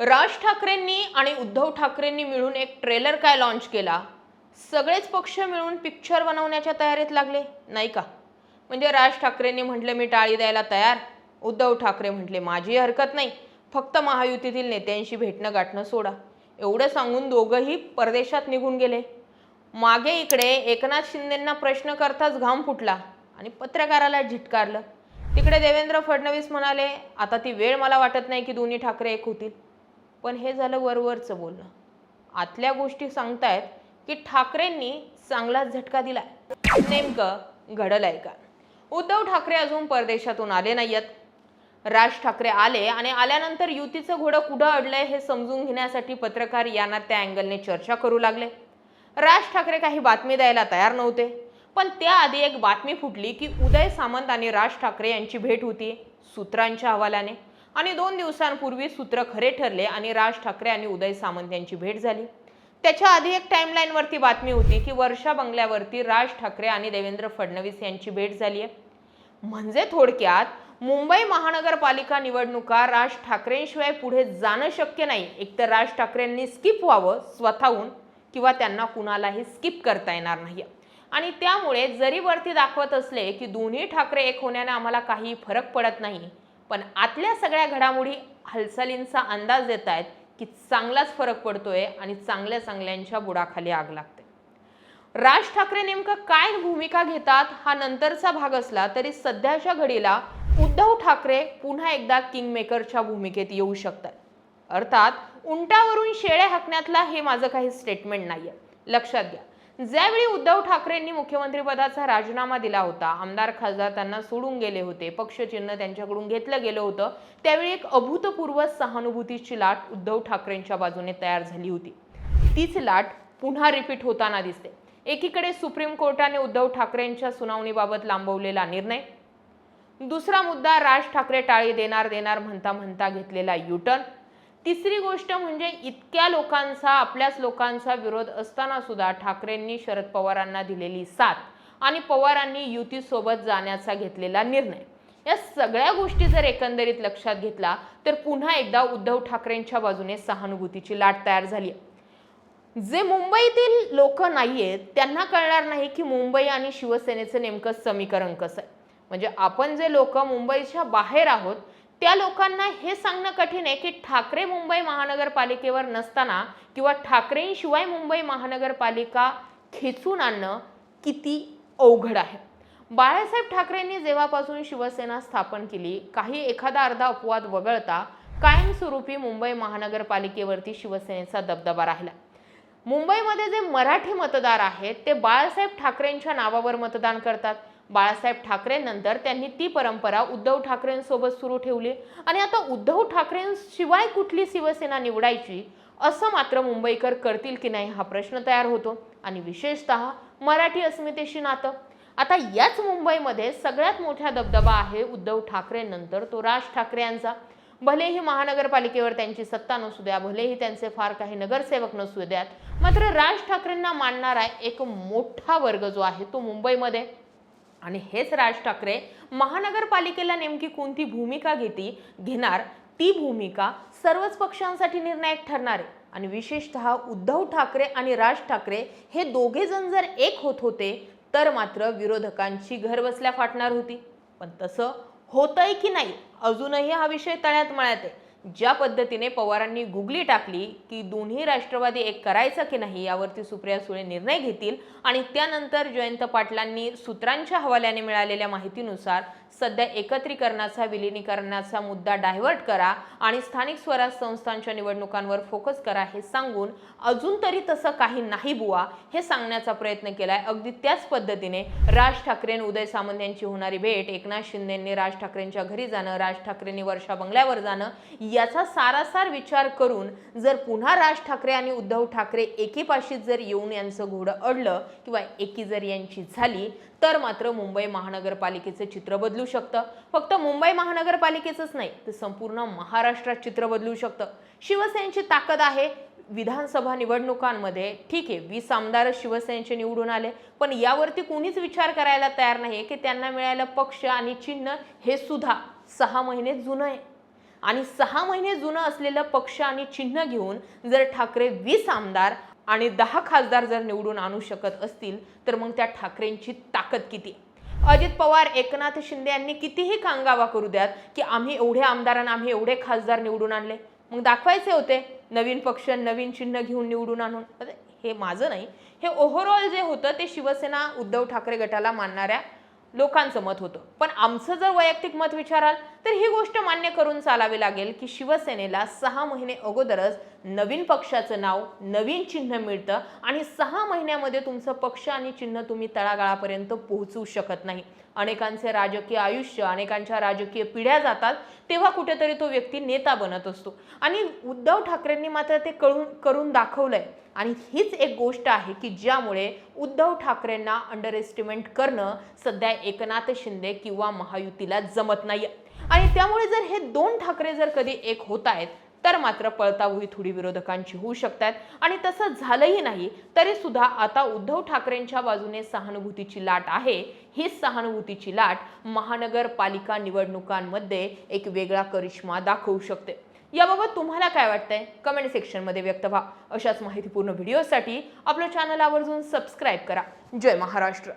राज ठाकरेंनी आणि उद्धव ठाकरेंनी मिळून एक ट्रेलर काय लॉन्च केला? सगळेच पक्ष मिळून पिक्चर बनवण्याच्या तयारीत लागले नाही का? म्हणजे राज ठाकरेंनी म्हटलं मी टाळी द्यायला तयार. उद्धव ठाकरे म्हटले माझी हरकत नाही. फक्त महायुतीतील नेत्यांशी भेटणं गाठणं सोडा. एवढं सांगून दोघंही परदेशात निघून गेले. मागे इकडे एकनाथ शिंदेंना प्रश्न करताच घाम फुटला आणि पत्रकाराला झिटकारलं. तिकडे देवेंद्र फडणवीस म्हणाले आता ती वेळ मला वाटत नाही की दोन्ही ठाकरे एक होतील. पण हे झालं वरवरचं बोलणं. आतल्या गोष्टी सांगतायत की ठाकरेंनी चांगलाच झटका दिला नेमकं घडलंय का? उद्धव ठाकरे अजून परदेशातून आले नाही आहेत राज ठाकरे आले आणि आल्यानंतर युतीचं घोडं कुठं अडलंय हे समजून घेण्यासाठी पत्रकार यांना त्या अँगलने चर्चा करू लागले. राज ठाकरे काही बातमी द्यायला तयार नव्हते पण त्याआधी एक बातमी फुटली की उदय सामंत आणि राज ठाकरे यांची भेट होती सूत्रांच्या अहवालाने आणि दोन दिवसांपूर्वी सूत्र खरे ठरले आणि राज ठाकरे आणि उदय सामंत यांची भेट झाली. त्याच्या आधी एक टाईमलाईनवरती बातमी होती की वर्षा बंगल्यावरती राज ठाकरे आणि देवेंद्र फडणवीस यांची भेट झाली आहे म्हणजे थोडक्यात मुंबई महानगरपालिका निवडणुका राज ठाकरेंशिवाय पुढे जाणं शक्य नाही. एकतर राज ठाकरेंनी स्किप व्हावं स्वतःहून किंवा त्यांना कुणालाही स्किप करता येणार नाही आणि त्यामुळे जरी वरती दाखवत असले की दोन्ही ठाकरे एक होण्याने आम्हाला काही फरक पडत नाही पण आतल्या सगळ्या घडामोडी हालचालींचा अंदाज देत आहेत की चांगलाच फरक पडतोय आणि चांगल्या चांगल्यांच्या बुडाखाली आग लागते. राज ठाकरे नेमकं काय भूमिका घेतात हा नंतरचा भाग असला तरी सध्याच्या घडीला उद्धव ठाकरे पुन्हा एकदा किंगमेकरच्या भूमिकेत येऊ शकतात. अर्थात उंटावरून शेळे हाकण्यातला हे माझं काही स्टेटमेंट नाही आहे लक्षात घ्या. ज्यावेळी उद्धव ठाकरेंनी मुख्यमंत्रीपदाचा राजीनामा दिला होता आमदार खासदार त्यांना सोडून गेले होते पक्षचिन्ह त्यांच्याकडून घेतलं गेलं होतं त्यावेळी एक अभूतपूर्व सहानुभूतीची लाट उद्धव ठाकरेंच्या बाजूने तयार झाली होती. तीच लाट पुन्हा रिपीट होताना दिसते. एकीकडे सुप्रीम कोर्टाने उद्धव ठाकरेंच्या सुनावणीबाबत लांबवलेला निर्णय दुसरा मुद्दा राज ठाकरे टाळी देणार देणार म्हणता म्हणता घेतलेला युटर्न तिसरी गोष्ट म्हणजे इतक्या लोकांचा आपल्याच लोकांचा विरोध असताना सुद्धा ठाकरेंनी शरद पवारांना दिलेली साथ आणि पवारांनी युतीसोबत जाण्याचा घेतलेला निर्णय. या सगळ्या गोष्टी जर एकंदरीत लक्षात घेतला तर पुन्हा एकदा उद्धव ठाकरेंच्या बाजूने सहानुभूतीची लाट तयार झाली जे मुंबईतील लोक नाहीयेत त्यांना कळणार नाही की मुंबई आणि शिवसेनेचं नेमकं समीकरण कसं आहे. म्हणजे आपण जे लोक मुंबईच्या बाहेर आहोत त्या लोकांना हे सांगणं कठीण आहे की ठाकरे मुंबई महानगरपालिकेवर नसताना किंवा ठाकरेंशिवाय मुंबई महानगरपालिका खेचून आणणं किती अवघड आहे. बाळासाहेब ठाकरेंनी जेव्हापासून शिवसेना स्थापन केली काही एखादा अर्धा अपवाद वगळता कायमस्वरूपी मुंबई महानगरपालिकेवरती शिवसेनेचा दबदबा राहिला. मुंबईमध्ये जे मराठी मतदार आहेत ते बाळासाहेब ठाकरेंच्या नावावर मतदान करतात. बाळासाहेब ठाकरेंनंतर त्यांनी ती परंपरा उद्धव ठाकरेंसोबत सुरू ठेवली. आणि आता उद्धव ठाकरेंशिवाय कुठली शिवसेना निवडायची असं मात्र मुंबईकर करतील की नाही हा प्रश्न तयार होतो. आणि विशेषतः मराठी अस्मितेशी नातं. आता याच मुंबईमध्ये सगळ्यात मोठा दबदबा आहे उद्धव ठाकरेंनंतर तो राज ठाकरे यांचा. भलेही महानगरपालिकेवर त्यांची सत्ता नसू द्या भलेही त्यांचे फार काही नगरसेवक नसू द्यात मात्र राज ठाकरेंना मानणारा एक मोठा वर्ग जो आहे तो मुंबईमध्ये आणि हेच राज ठाकरे महानगरपालिकेला नेमकी कोणती भूमिका घेती घेणार? ती भूमिका सर्वच पक्षांसाठी निर्णायक ठरणार आहे. आणि विशेषतः उद्धव ठाकरे आणि राज ठाकरे हे दोघे जण जर एक होत होते तर मात्र विरोधकांची घर बसल्या फाटणार होती. पण तसं होतंय की नाही अजूनही हा विषय तळ्यात मळ्यात आहे. ज्या पद्धतीने पवारांनी गुगली टाकली की दोन्ही राष्ट्रवादी एक करायचं की नाही यावरती सुप्रिया सुळे निर्णय घेतील आणि त्यानंतर जयंत पाटलांनी सूत्रांच्या हवाल्याने मिळालेल्या माहितीनुसार सध्या एकत्रीकरणाचा विलिनीकरणाचा मुद्दा डायव्हर्ट करा आणि स्थानिक स्वराज संस्थांच्या निवडणुकांवर फोकस करा हे सांगून अजून तरी तसं काही नाही बुवा हे सांगण्याचा प्रयत्न केलाय. अगदी त्याच पद्धतीने राज ठाकरे आणि उदय सामंत यांची होणारी भेट एकनाथ शिंदेंनी राज ठाकरेंच्या घरी जाणं राज ठाकरेंनी वर्षा बंगल्यावर जाणं याचा सारासार विचार करून जर पुन्हा राज ठाकरे आणि उद्धव ठाकरे एकीपाशीत जर येऊन यांचं घोडं अडलं किंवा एकी जर यांची झाली तर मात्र मुंबई महानगरपालिकेचं चित्र बदलू शकतं. फक्त मुंबई महानगरपालिकेचंच नाही तर संपूर्ण महाराष्ट्रात चित्र बदलू शकतं. शिवसेनेची ताकद आहे. विधानसभा निवडणुकांमध्ये ठीक आहे वीस आमदार शिवसेनेचे निवडून आले पण यावरती कोणीच विचार करायला तयार नाही की त्यांना मिळालं पक्ष आणि चिन्ह हे सुद्धा सहा महिने जुनं आहे. आणि सहा महिने जुनं असलेलं पक्ष आणि चिन्ह घेऊन जर ठाकरे वीस आमदार आणि दहा खासदार जर निवडून आणू शकत असतील तर मग त्या ठाकरेंची ताकद किती? अजित पवार एकनाथ शिंदे यांनी कितीही कांगावा करू द्यात की आम्ही एवढे आमदारांना आम्ही एवढे खासदार निवडून आणले. मग दाखवायचे होते नवीन पक्ष नवीन चिन्ह घेऊन निवडून आणून. हे माझं नाही. हे ओव्हरऑल जे होतं ते शिवसेना उद्धव ठाकरे गटाला मानणाऱ्या लोकांचं मत होतं. पण आमचं जर वैयक्तिक मत विचाराल तर ही गोष्ट मान्य करून चालावी लागेल की शिवसेनेला सहा महिने अगोदरच नवीन पक्षाचं नाव नवीन चिन्ह मिळतं आणि सहा महिन्यामध्ये तुमचं पक्ष आणि चिन्ह तुम्ही तळागाळापर्यंत पोहोचू शकत नाही. अनेकांचे राजकीय आयुष्य अनेकांच्या राजकीय पिढ्या जातात तेव्हा कुठेतरी तो व्यक्ती नेता बनत असतो. आणि उद्धव ठाकरेंनी मात्र ते कळून करून दाखवलंय. आणि हीच एक गोष्ट आहे की ज्यामुळे उद्धव ठाकरेंना अंडर एस्टिमेट करणं सध्या एकनाथ शिंदे किंवा महायुतीला जमत नाही आणि त्यामुळे जर हे दोन ठाकरे जर कधी एक होत आहेत तर मात्र पळताभुई थोडी विरोधकांची होऊ शकतात. आणि तसं झालंही नाही तरी सुद्धा आता उद्धव ठाकरेंच्या बाजूने सहानुभूतीची लाट आहे. ही सहानुभूतीची लाट महानगरपालिका निवडणुकांमध्ये एक वेगळा करिश्मा दाखवू शकते. याबाबत तुम्हाला काय वाटतंय? कमेंट सेक्शनमध्ये व्यक्त व्हा. अशाच माहितीपूर्ण व्हिडिओसाठी आपलं चॅनल आवर्जून सबस्क्राईब करा. जय महाराष्ट्र.